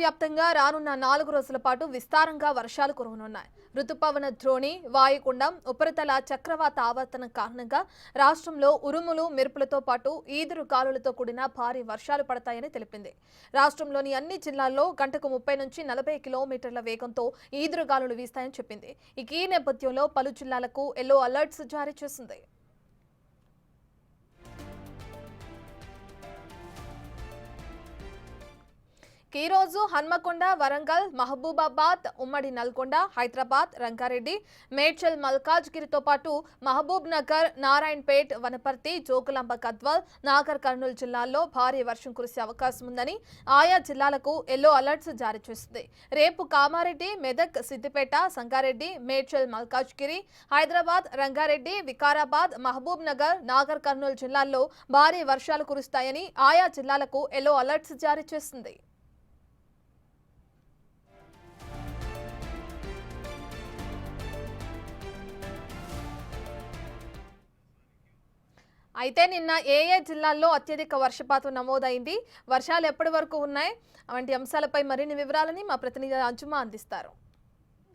వ్యాప్తంగా రానున్న నాలుగు రోజుల పాటు విస్తారంగా వర్షాలు కురవనున్నాయి. రుతుపవన ద్రోణి వాయుగుండం ఉపరితల చక్రవాత ఆవర్తన కారణంగా రాష్ట్రంలో ఉరుములు మెరుపులతో పాటు ఈదురు గాలులతో కూడిన భారీ వర్షాలు పడతాయని తెలిపింది. రాష్ట్రంలోని అన్ని జిల్లాల్లో గంటకు ముప్పై నుంచి నలభై కిలోమీటర్ల వేగంతో ఈదురు గాలులు వీస్తాయని చెప్పింది. ఇక ఈ నేపథ్యంలో పలు జిల్లాలకు ఎల్లో అలర్ట్స్ జారీ చేసింది. ఈ రోజు హన్మకొండ వరంగల్ మహబూబాబాద్ ఉమ్మడి నల్గొండ హైదరాబాద్ రంగారెడ్డి మేడ్చల్ మల్కాజ్గిరితో పాటు మహబూబ్ నగర్ నారాయణపేట్ వనపర్తి జోగులాంబ కద్వాల్ నాగర్ కర్నూలు జిల్లాల్లో భారీ వర్షం కురిసే అవకాశం ఉందని ఆయా జిల్లాలకు ఎల్లో అలర్ట్స్ జారీ చేసింది. రేపు కామారెడ్డి మెదక్ సిద్దిపేట సంగారెడ్డి మేడ్చల్ మల్కాజ్గిరి హైదరాబాద్ రంగారెడ్డి వికారాబాద్ మహబూబ్ నగర్ నాగర్ కర్నూలు జిల్లాల్లో భారీ వర్షాలు కురుస్తాయని ఆయా జిల్లాలకు ఎల్లో అలర్ట్స్ జారీ చేసింది. అయితే నిన్న ఏ ఏ జిల్లాల్లో అత్యధిక వర్షపాతం నమోదైంది. వర్షాలు ఎప్పటి వరకు ఉన్నాయి? వంటి అంశాలపై మరిన్ని వివరాలని మా ప్రతినిధి అంజుమా అందిస్తారు.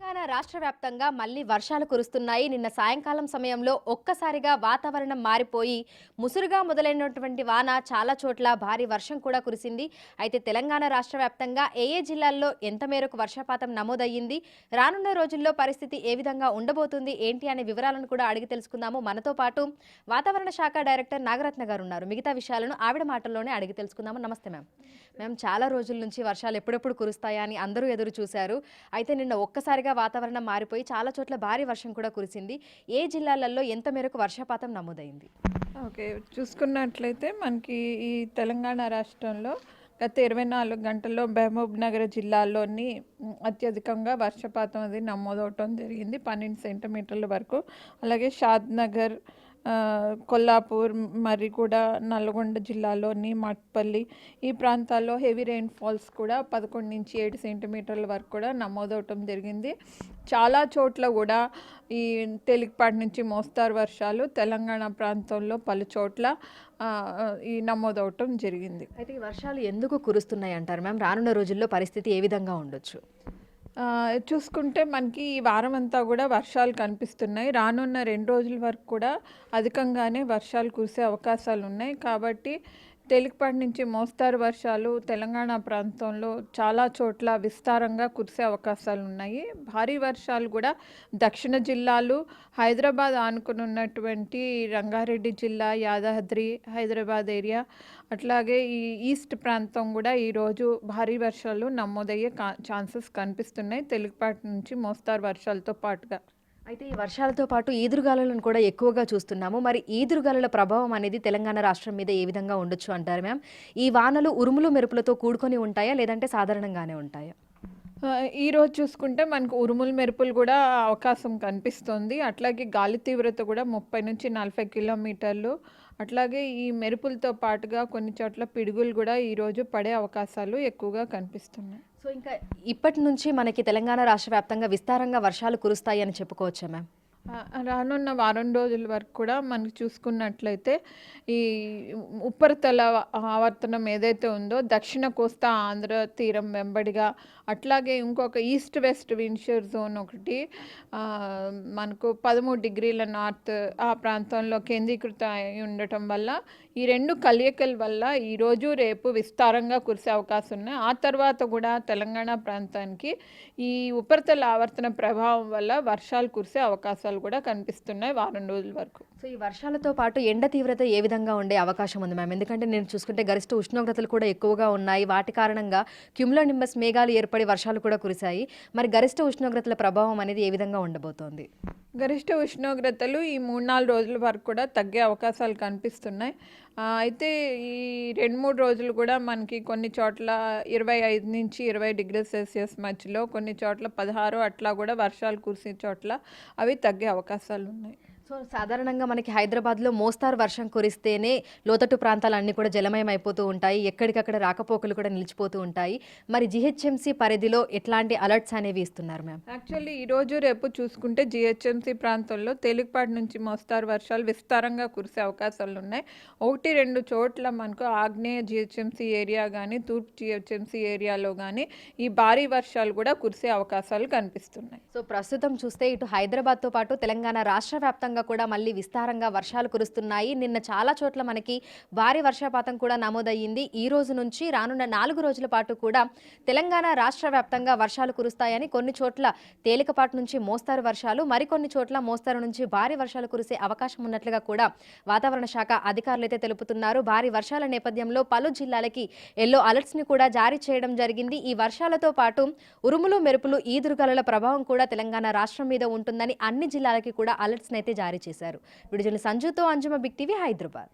తెలంగాణ రాష్ట్ర వ్యాప్తంగా మళ్ళీ వర్షాలు కురుస్తున్నాయి. నిన్న సాయంకాలం సమయంలో ఒక్కసారిగా వాతావరణం మారిపోయి ముసురుగా మొదలైనటువంటి వాన చాలా చోట్ల భారీ వర్షం కూడా కురిసింది. అయితే తెలంగాణ రాష్ట్ర వ్యాప్తంగా ఏ ఏ జిల్లాల్లో ఎంత మేరకు వర్షపాతం నమోదయ్యింది రానున్న రోజుల్లో పరిస్థితి ఏ విధంగా ఉండబోతుంది ఏంటి అనే వివరాలను కూడా అడిగి తెలుసుకుందాము. మనతో పాటు వాతావరణ శాఖ డైరెక్టర్ నాగరత్న గారు ఉన్నారు. మిగతా విషయాలను ఆవిడ మాటల్లోనే అడిగి తెలుసుకుందాము. నమస్తే మ్యామ్. మ్యామ్ చాలా రోజుల నుంచి వర్షాలు ఎప్పుడెప్పుడు కురుస్తాయా అని అందరూ ఎదురు చూశారు. అయితే నిన్న ఒక్కసారిగా వాతావరణం మారిపోయి చాలా చోట్ల భారీ వర్షం కూడా కురిసింది. ఏ జిల్లాలలో ఎంత మేరకు వర్షపాతం నమోదైంది? ఓకే చూసుకున్నట్లయితే మనకి ఈ తెలంగాణ రాష్ట్రంలో గత ఇరవై నాలుగు గంటల్లో మహబూబ్ నగర్ జిల్లాలోని అత్యధికంగా వర్షపాతం అది నమోదవటం జరిగింది పన్నెండు సెంటీమీటర్ల వరకు. అలాగే షాద్ నగర్ కొల్లాపూర్ మరి కూడా నల్గొండ జిల్లాలోని మట్పల్లి ఈ ప్రాంతాల్లో హెవీ రెయిన్ ఫాల్స్ కూడా పదకొండు నుంచి ఏడు సెంటీమీటర్ల వరకు కూడా నమోదవటం జరిగింది. చాలా చోట్ల కూడా ఈ తేలికపాటి నుంచి మోస్తారు వర్షాలు. తెలంగాణ ప్రాంతంలో పలు చోట్ల ఈ నమోదవటం జరిగింది. అయితే ఈ వర్షాలు ఎందుకు కురుస్తున్నాయి అంటారు మ్యామ్? రానున్న రోజుల్లో పరిస్థితి ఏ విధంగా ఉండొచ్చు? చూసుకుంటే మనకి ఈ వారం అంతా కూడా వర్షాలు కనిపిస్తున్నాయి. రానున్న రెండు రోజుల వరకు కూడా అధికంగానే వర్షాలు కురిసే అవకాశాలు ఉన్నాయి కాబట్టి తేలికపాటి నుంచి మోస్తారు వర్షాలు తెలంగాణ ప్రాంతంలో చాలా చోట్ల విస్తారంగా కురిసే అవకాశాలు ఉన్నాయి. భారీ వర్షాలు కూడా దక్షిణ జిల్లాలు హైదరాబాద్ ఆనుకుని ఉన్నటువంటి రంగారెడ్డి జిల్లా యాదాద్రి హైదరాబాద్ ఏరియా అట్లాగే ఈ ఈస్ట్ ప్రాంతం కూడా ఈరోజు భారీ వర్షాలు నమోదయ్యే కా- ఛాన్సెస్ కనిపిస్తున్నాయి. తేలికపాటి నుంచి మోస్తారు వర్షాలతో పాటుగా అయితే ఈ వర్షాలతో పాటు ఈదురుగాలులను కూడా ఎక్కువగా చూస్తున్నాము. మరి ఈదురుగాలుల ప్రభావం అనేది తెలంగాణ రాష్ట్రం మీద ఏ విధంగా ఉండొచ్చు అంటారు మ్యామ్? ఈ వానలు ఉరుములు మెరుపులతో కూడుకొని ఉంటాయా? లేదంటే సాధారణంగానే ఉంటాయా? ఈరోజు ఈ రోజు చూసుకుంటే మనకు ఉరుములు మెరుపులు కూడా అవకాశం కనిపిస్తుంది. అట్లాగే గాలి తీవ్రత కూడా ముప్పై నుంచి నలభై కిలోమీటర్లు. అట్లాగే ఈ మెరుపులతో పాటుగా కొన్ని చోట్ల పిడుగులు కూడా ఈరోజు పడే అవకాశాలు ఎక్కువగా కనిపిస్తున్నాయి. సో ఇంకా ఇప్పటి నుంచి మనకి తెలంగాణ రాష్ట్ర వ్యాప్తంగా విస్తారంగా వర్షాలు కురుస్తాయి అని చెప్పుకోవచ్చా మ్యామ్? రానున్న వారం రోజుల వరకు కూడా మనకు చూసుకున్నట్లయితే ఈ ఉపరితల ఆవర్తనం ఏదైతే ఉందో దక్షిణ కోస్తా ఆంధ్ర తీరం వెంబడిగా అట్లాగే ఇంకొక ఈస్ట్ వెస్ట్ విన్షర్ జోన్ ఒకటి మనకు పదమూడు డిగ్రీల నార్త్ ఆ ప్రాంతంలో కేంద్రీకృత అయి ఉండటం వల్ల ఈ రెండు కలయికల వల్ల ఈరోజు రేపు విస్తారంగా కురిసే అవకాశం ఉన్నాయి. ఆ తర్వాత కూడా తెలంగాణ ప్రాంతానికి ఈ ఉపరితల ఆవర్తన ప్రభావం వల్ల వర్షాలు కురిసే అవకాశాలు కూడా కనిపిస్తున్నాయి వారం రోజుల వరకు. సో ఈ వర్షాలతో పాటు ఎండ తీవ్రత ఏ విధంగా ఉండే అవకాశం ఉంది మ్యామ్? ఎందుకంటే నేను చూసుకుంటే గరిష్ట ఉష్ణోగ్రతలు కూడా ఎక్కువగా ఉన్నాయి. వాటి కారణంగా క్యుములోనింబస్ మేఘాలు ఏర్పడి వర్షాలు కూడా కురిశాయి. మరి గరిష్ట ఉష్ణోగ్రతల ప్రభావం అనేది ఏ విధంగా ఉండబోతోంది? గరిష్ట ఉష్ణోగ్రతలు ఈ మూడు నాలుగు రోజుల వరకు కూడా తగ్గే అవకాశాలు కనిపిస్తున్నాయి. అయితే ఈ రెండు మూడు రోజులు కూడా మనకి కొన్ని చోట్ల ఇరవై ఐదు నుంచి ఇరవై డిగ్రీ సెల్సియస్ మధ్యలో కొన్ని చోట్ల పదహారు అట్లా కూడా వర్షాలు కురిసే చోట్ల అవి తగ్గే అవకాశాలు ఉన్నాయి. సో సాధారణంగా మనకి హైదరాబాద్లో మోస్తారు వర్షం కురిస్తేనే లోతట్టు ప్రాంతాలన్నీ కూడా జలమయం అయిపోతూ ఉంటాయి ఎక్కడికక్కడ రాకపోకలు కూడా నిలిచిపోతూ ఉంటాయి. మరి జిహెచ్ఎంసీ పరిధిలో ఎట్లాంటి అలర్ట్స్ అనేవి ఇస్తున్నారు మ్యామ్? యాక్చువల్లీ ఈ రోజు రేపు చూసుకుంటే జిహెచ్ఎంసీ ప్రాంతంలో తేలికపాటి నుంచి మోస్తారు వర్షాలు విస్తారంగా కురిసే అవకాశాలు ఉన్నాయి. ఒకటి రెండు చోట్ల మనకు ఆగ్నేయ జిహెచ్ఎంసీ ఏరియా కానీ తూర్పు జిహెచ్ఎంసీ ఏరియాలో కానీ ఈ భారీ వర్షాలు కూడా కురిసే అవకాశాలు కనిపిస్తున్నాయి. సో ప్రస్తుతం చూస్తే ఇటు హైదరాబాద్తో పాటు తెలంగాణ రాష్ట్ర వ్యాప్తంగా కూడా మళ్ళీ విస్తారంగా వర్షాలు కురుస్తున్నాయి. నిన్న చాలా చోట్ల మనకి భారీ వర్షపాతం కూడా నమోదయ్యింది. ఈ రోజు నుంచి రానున్న నాలుగు రోజుల పాటు కూడా తెలంగాణ రాష్ట్ర వ్యాప్తంగా వర్షాలు కురుస్తాయని కొన్ని చోట్ల తేలికపాటి నుంచి మోస్తారు వర్షాలు మరికొన్ని చోట్ల మోస్తారు నుంచి భారీ వర్షాలు కురిసే అవకాశం ఉన్నట్లుగా కూడా వాతావరణ శాఖ అధికారులు అయితే తెలుపుతున్నారు. భారీ వర్షాల నేపథ్యంలో పలు జిల్లాలకి ఎల్లో అలర్ట్స్ని కూడా జారీ చేయడం జరిగింది. ఈ వర్షాలతో పాటు ఉరుములు మెరుపులు ఈదురుగాలుల ప్రభావం కూడా తెలంగాణ రాష్ట్రం మీద ఉంటుందని అన్ని జిల్లాలకి కూడా అలర్ట్స్ అయితే జారీ చేశారు. విడుదల సంజుతో అంజుమ బిగ్ టీవీ హైదరాబాద్.